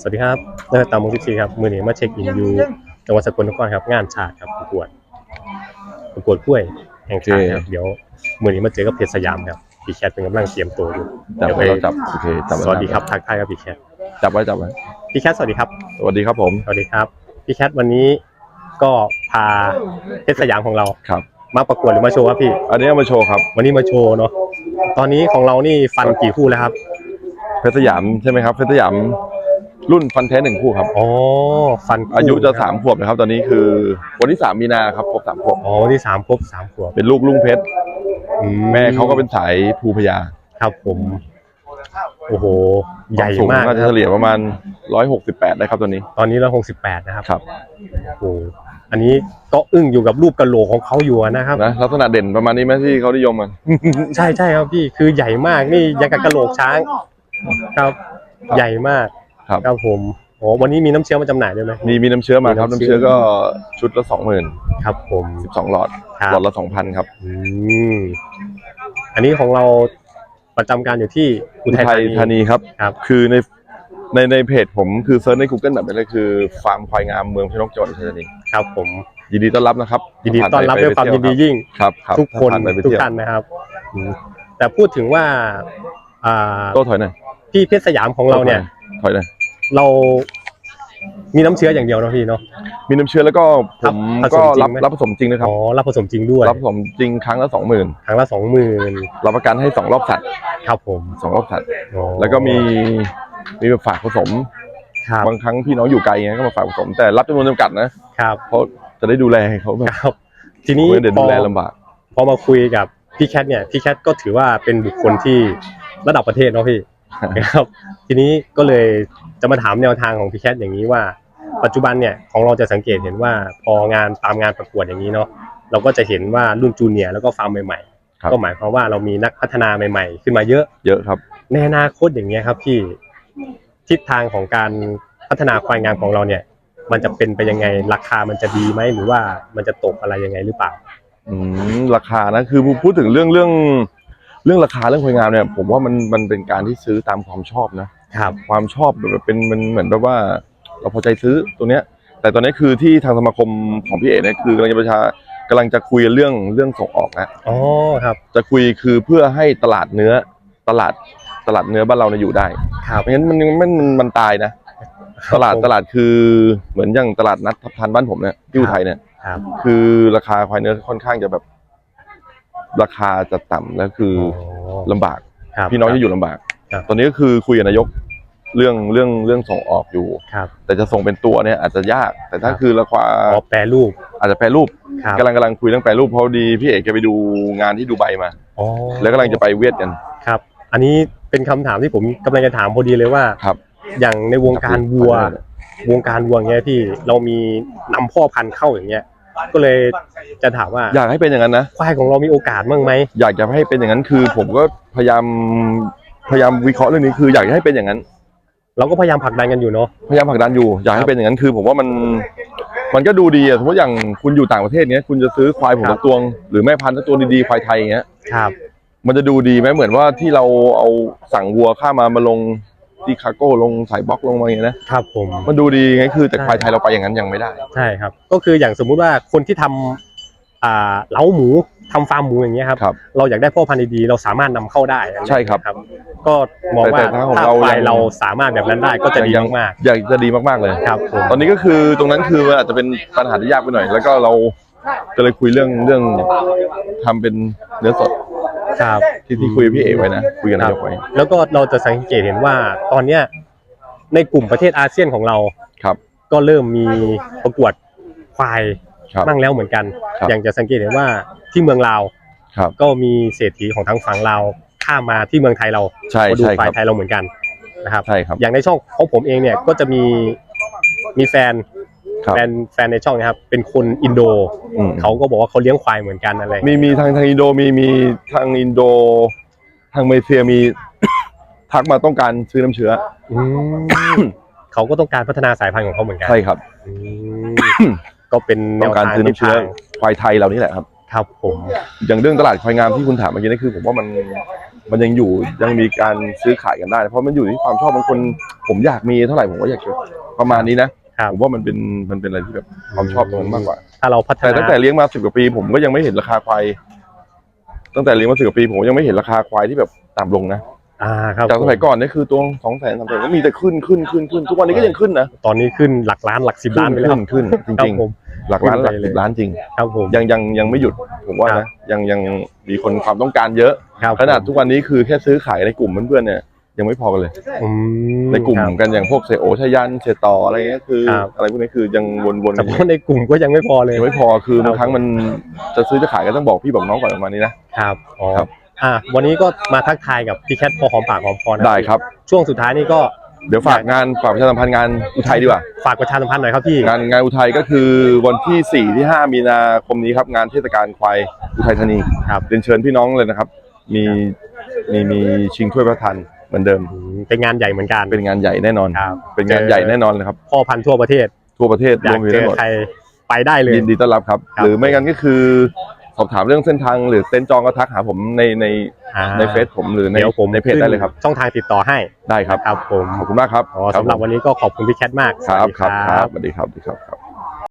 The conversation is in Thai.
สวัสดีครับเลิศตามมุสิบสี่ครับ มือนี้มาเช็คอินอยู่จังหวัดสกลนครครับ งานชาติครับประกวดประกวดกล้วยแห่งชาติครับ เดี๋ยวมือนี้มาเจอกับเพชรสยามครับพี่แคทเป็นกำลังเตรียมตัวอยู่จับเดี๋ยวไปไว้เราจับโอเคจับไสวัสดีครับทักทายครับพี่แคทจับไว้จับไว้พี่แคทสวัสดีครับ สวัสดีครับผมสวัสดีครับพี่แคทวันนี้ก็พาเพชรสยามของเราครับ มาประกวดหรือมาโชว์ครับพี่ อันนี้เอามาโชว์ครับ วันนี้มาโชว์เนาะตอนนี้ของเรานี่ฟันกี่คู่แล้วครับเพชรสยามใช่ไหมครับเพชรสยาม รุ่นฟันแท้หนึ่งคู่ครับ อ๋อฟันคู่อายุจะนครับสามขวบนะครับ ตอนนี้คือวันที่สามมีนาครับครบสามขวบอ๋อวันที่สามครบสามขวบเป็นลูกลุงเพชรอืแม่เขาก็เป็นสายภูพญาครับผมโอ้โห ใหญ่สูงมากน่าจะนะคเฉรับลี่ยประมาณร้อยหกสิบแปดได้ครับตอนนี้ ตอนนี้เราหกสิบแปดนะครับครับโอ้โหอันนี้ก็อึ้งอยู่กับรูปกระโหลกของเขาอยู่อะนะครับนะลักษณะเด่นประมาณนี้ไหมที่เขานิยมกันใช่ใช่ครับพี่คือใหญ่มากนี่ยังกับกระโหลกช้าง ครับ ใหญ่มาก ครับ ครับผมโอ้วันนี้มีน้ำเชื้อมาจำหน่ายด้วยไหม มีมีน้ำเชื้อมาครับ มีน้ำน้ำเชื้เชื้ออ ก็ชุดละสองหมื่นครับผม สิบสองหลอดครับ หลอดละสองพันครับอืมอันนี้ของเราประจำการอยู่ที่อุอุทัยทัยธาธานีนีครับ ครับ คือในในในเพจผมคือเซิร์ชใน Google แบบนี้เลยคือฟาร์มควายงามเมืองพิษณุจังหวัดอุทัยธานีครับผม ยินดีต้อนรับนะครับยินดีต้อนรับผ่ด้วยความไปยินดีเที่ยิ่ง ครับครับทุกคนผ่าไปไปทุกเที่ยวท่านนะครับอืมแต่พูดถึงว่าอ่าโต้ถอยหน่อยพี่เพชรสยามของเราเนี่ย ถอยหน่อย เรามีน้ำเชื้ออย่างเดียวเนอะพี่เนาะ มีน้ำเชื้อแล้วก็ผมผสก็มจริงรับไหม รับผสมจริงนะครับ อ๋อรับผสมจริงด้วยรับผสมจริงครั้งละสองหมื่นครั้งละสองหมื่นรับประกันให้สองรอบสัตว์ครับผมสองรอบสัตว์อ๋อแล้วก็มีมีมาฝากผสม ครับบางครั้งพี่น้องอยู่ไกลเงี้ยก็มาฝากผสม แต่รับจำนวนจำกัดนะครับเพราะจะได้ดูแลให้เขาแบบครับ ทีนี้ไม่เดี๋ยวพดูอแลลำบาก พอมาคุยกับพี่แคทเนี่ยพี่แคทก็ถือว่าเป็นบุคคลที่ระดับประเทศเนาะพี่ นะครับ ทีนี้ก็เลยจะมาถามแนวทางของพี่แคทอย่างนี้ว่า ปัจจุบันเนี่ยของเราจะสังเกตเห็นว่าพองานตามงานประกวดอย่างนี้เนาะเราก็จะเห็นว่ารุ่นจูเนียร์แล้วก็ฟาร์มใหม่ครับๆก็หมายความว่าเรามีนักพัฒนาใหม่ๆ ขึ้นมาเยอะเยอะครับ ในอนาคตอย่างเงี้ยครับพี่ทิศทางของการพัฒนาควายงามของเราเนี่ย มันจะเป็นไปยังไงราคามันจะดีไหมหรือว่ามันจะตกอะไรยังไงหรือเปล่า อืมราคานะคือพูดถึงเรื่องเรื่อง เรื่องราคาเรื่องความงามเนี่ยผมว่ามันมันเป็นการที่ซื้อตามความชอบนะครับ ความชอบแบบเป็นมันเหมือนแบบว่า เราพอใจซื้อตัวเนี้ย แต่ตอนนี้คือที่ทางสมาคมของพี่เอกเนี่ยคือกำลังจะประชากำลังจะคุยเรื่องเรื่องส่งออกนะอ๋อครับ จะคุยคือเพื่อให้ตลาดเนื้อตลาดตลาดเนื้อบ้านเราเนี่ยอยู่ได้ครับไม่งั้นมันมันมันมันตายนะ ตลาดตลาดคือเหมือนอย่างตลาดนัดทับทันบ้านผมเนี่ยที่อุทัยเนี่ยครับคือราคาควายเนื้อค่อนข้างจะแบบ ราคาจะต่ำแล้วคือลำบาก ครับพี่น้องจะอยู่ลำบาก ครับตอนนี้ก็คือคุยกับนายกเรื่องเรื่องเรื่องส่งออกอยู่ ครับแต่จะส่งเป็นตัวเนี่ยอาจจะยาก แต่ถ้าครับคือราคาอ๋อแปรรูปอาจจะแปรรูปครับกำลังกำลังคุยเรื่องแปรรูปเพราะดีพี่เอกแกไปดูงานที่ดูไบมา อ๋อแล้วกำลังจะไปเวียดกัน ครับ อันนี้เป็นคำถามที่ผมกำลังจะถามพอดีเลยว่า ครับ อย่างในวงการวัวครับวงการวัวเงี้ยพี่เรามีนำพ่อพันธุ์เข้าอย่างเงี้ย ก็เลยจะถามว่าอยากให้เป็นอย่างนั้นนะควายของเรามีโอกาสบ้างไหมอยากจะให้เป็นอย่างนั้นคือ ผมก็พยายามพยายามวิเคราะห์เรื่องนี้คือ อยากให้เป็นอย่างนั้น เราก็พยายามผลักดันกันอยู่เนาะพยายามผลักดันอยู่อยากให้เป็นอย่างนั้นคือ ผมว่ามันมันก็ดูดีอะสมมติอย่างคุณอยู่ต่างประเทศเนี้ยคุณจะซื้อควายผมครัสับกตัวง หรือแม่พันธุ์สักตัวดีๆควายไทยอย่างเงี้ยครับ มันจะดูดีไหมเหมือนว่าที่เราเอาสั่งวัวข้ามมามาลง ที่คาร์โก้ลงสายบล็อกลงมาอย่างเงี้ยนะครับผม มันดูดีไงคือแต่ใช่ควายไทยเราไปอย่างนั้นยังไม่ได้ ใช่ครับ ก็คืออย่างสมมุติว่าคนที่ทำอ่าเล้าหมูทำฟาร์มหมูอย่างเงี้ยครับ ครับ เราอยากได้พ่อพันธุ์ดีๆเราสามารถนำเข้าได้อะไใช่ครับ ก็มองว่าแต่แต่ถ้าของถ้าเราควายยังเราสามารถแบบนั้นได้ก็จะดียัง มากอยากจะดีมากๆเลย ๆครับผม ตอนนี้ก็คือตรงนั้นคือมันอาจจะเป็นปัญหาที่ยากไปหน่อย แล้วก็เราก็เลยคุยเรื่องเรื่องทำเป็นเนื้อสด ครับ ที่ที่คุยกับพี่เอกไว้นะคุยกับนายกไว้แล้วก็เราจะสังเกตเห็นว่าตอนเนี้ยในกลุ่มประเทศอาเซียนของเรา ครับก็เริ่มมีประกวดควายครับ บ้างแล้วเหมือนกัน ครับอย่างจะสังเกตเห็นว่าที่เมืองลาวครับ ก็มีเศรษฐีของทางฝั่งลาวข้ามมาที่เมืองไทยเราใช่มาดูใช่ควาคยรับไทยเราเหมือนกันนะครับ ใช่ครับ อย่างในช่องของผมเองเนี่ยก็จะมีมีแฟน ครับแฟนแฟนในช่องนะครับ เป็นคนอินโด อืม เขาก็บอกว่าเขาเลี้ยงควายเหมือนกันอะไรมีมีทางทางอินโดมีมีทางอินโด ทางมาเลเซียมี ทักมาต้องการซื้อน้ำเชื้ออืมเขาก็ต้องการพัฒนาสายพันธุ์ของเขาเหมือนกันใช่ครับ อืมก็เป็นแนต้องวการทางซื้อทิศน้ำเชื้อทางควายไทยเรานี่แหละครับ ครับผมอย่างเรื่องตลาดควายงามที่คุณถามเมื่อกี้นี่คือ ผมว่ามันมันยังอยู่ยังมีการซื้อขายกันได้ เพราะมันอยู่ที่ความชอบบางคน ผมอยากมีเท่าไหร่ผมก็อยากจะประมาณนี้นะ ครับ ผมว่ามันเป็นมันเป็นอะไรที่แบบความชอบตรงนั้นมากกว่า ถ้าเราพัฒแต่นาตั้งแต่เลี้ยงมาสิบกว่าปี ผมก็ยังไม่เห็นราคาควายตั้งแต่เลี้ยงมาสิบกว่าปี ผมก็ยังไม่เห็นราคาควายที่แบบต่ำลงนะอ่าครับจากสมัยก่อนเนี่ยคือตัวสองแสนสามแสนก็มีแต่ขึ้นขึ้นขึ้นขึ้นทุกวันนี้ก็ยังขึ้นนะตอนนี้ขึ้นหลักล้านหลักสิบล้านไปแล้วขึ้นขึ้นจครัริงบผมๆหลักล้านหลักขึ้นไปเลยสิบล้านจริง ครับผม ยังยังยังไม่หยุดผมว่าครันะบยังยังมีคนความต้องการเยอะ ครับขนาดทุกวันนี้คือแค่ซื้อขายในกลุ่มเพื่อนๆเนี่ย ยังไม่พอกันเลย อืม ในกลุ่มครับกันอย่างพวกเสยโอชยันเสยต่ออะไรเงี้ยคือ ครับ อะไรพวกนี้คือยังวนๆเฉพาะในกลุ่มก็ยังไม่พอเลย ยังไม่พอคือครับบางครั้งมันจะซื้อจะขายก็ต้องบอกพี่บอกน้องก่อนประมาณนี้นะ ครับอ๋อครับ อ่าวันนี้ก็มาทักทายกับพี่แคทพอหอมปากหอมคอนะได้ครับ ช่วงสุดท้ายนี่ก็เดี๋ยวฝากงานฝากประชาสัมพันธ์งานอุทัยดีกว่า ฝากประชาสัมพันธ์หน่อยครับพี่ งานงานอุทัยก็คือวันที่ 4 ที่ 5 มีนาคมนี้ครับ งานเทศกาลควายอุทัยธานีครับ เรียนเชิญพี่น้องเลยนะครับ มีมีมีชิงถ้วยพระทานเห มือนเดิมอืมเป็นงานใหญ่เหมือนกันเป็นงานใหญ่แน่นอนครับเป็นงานใหญ่แน่นอนเลยครับพ่อพันธุ์ทั่วประเทศทั่วประเทศอยารวกมอยู่เจทั้งอหมดใครไปได้เลยยินดีต้อนรับครับครับ หรือไม่งั้นก็คือสอบถามเรื่องเส้นทางหรือเต็นท์จองก็ทักหาผมในในอ่าในเฟซผมหรือในเดี๋ยวผมในเพจได้เลยครับขึ้นช่องทางติดต่อให้ได้ครับครับผมขอบคุณมากครับอ๋อสำหรับวันนี้ก็ขอบคุณพี่แคทมากครับสวัสดีครับครับสวัสดีครับสวัสดีครับครับ